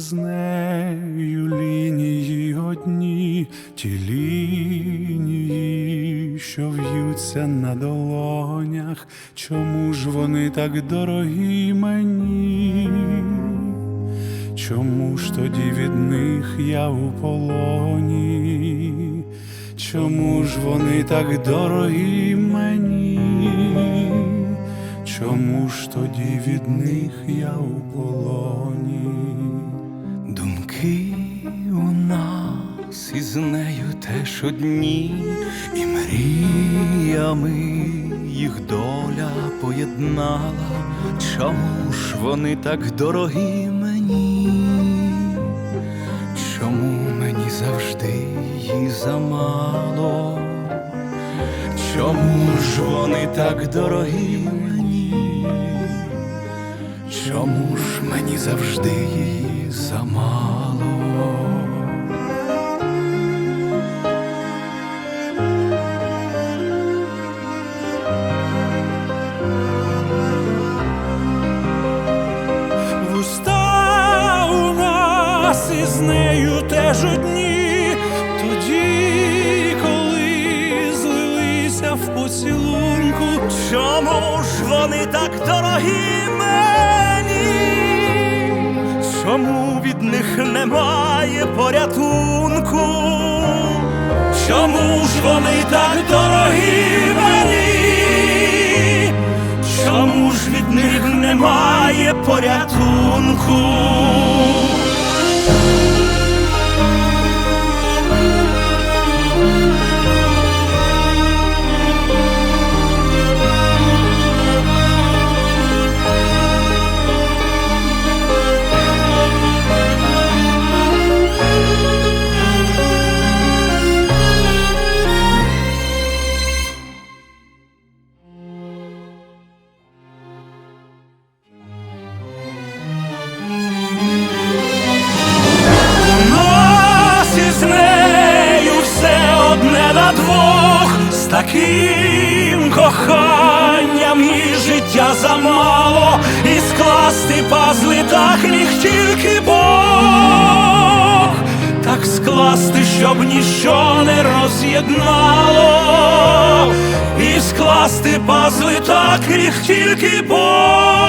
із нею лінії одні, ті лінії, що в'ються на долонях, чому ж вони так дорогі мені? Чому ж тоді від них я у полоні? Чому ж вони так дорогі мені? Тоді від них я у полоні? Думки у нас із нею теж одні, і мріями їх доля поєднала. Чому ж вони так дорогі мені? Чому мені завжди її замало? Чому ж вони так дорогі мені? Чому ж мені завжди її замало? Вуста у нас із нею теж одні, тоді, коли злилися в поцілунку, Чому ж вони так дорогі? Чому від них немає порятунку? Чому ж вони так дорогі мені? Чому ж від них немає порятунку? Таким коханням і життя замало, і скласти пазли так міг тільки Бог, так скласти, щоб ніщо не роз'єднало, і скласти пазли так міг тільки Бог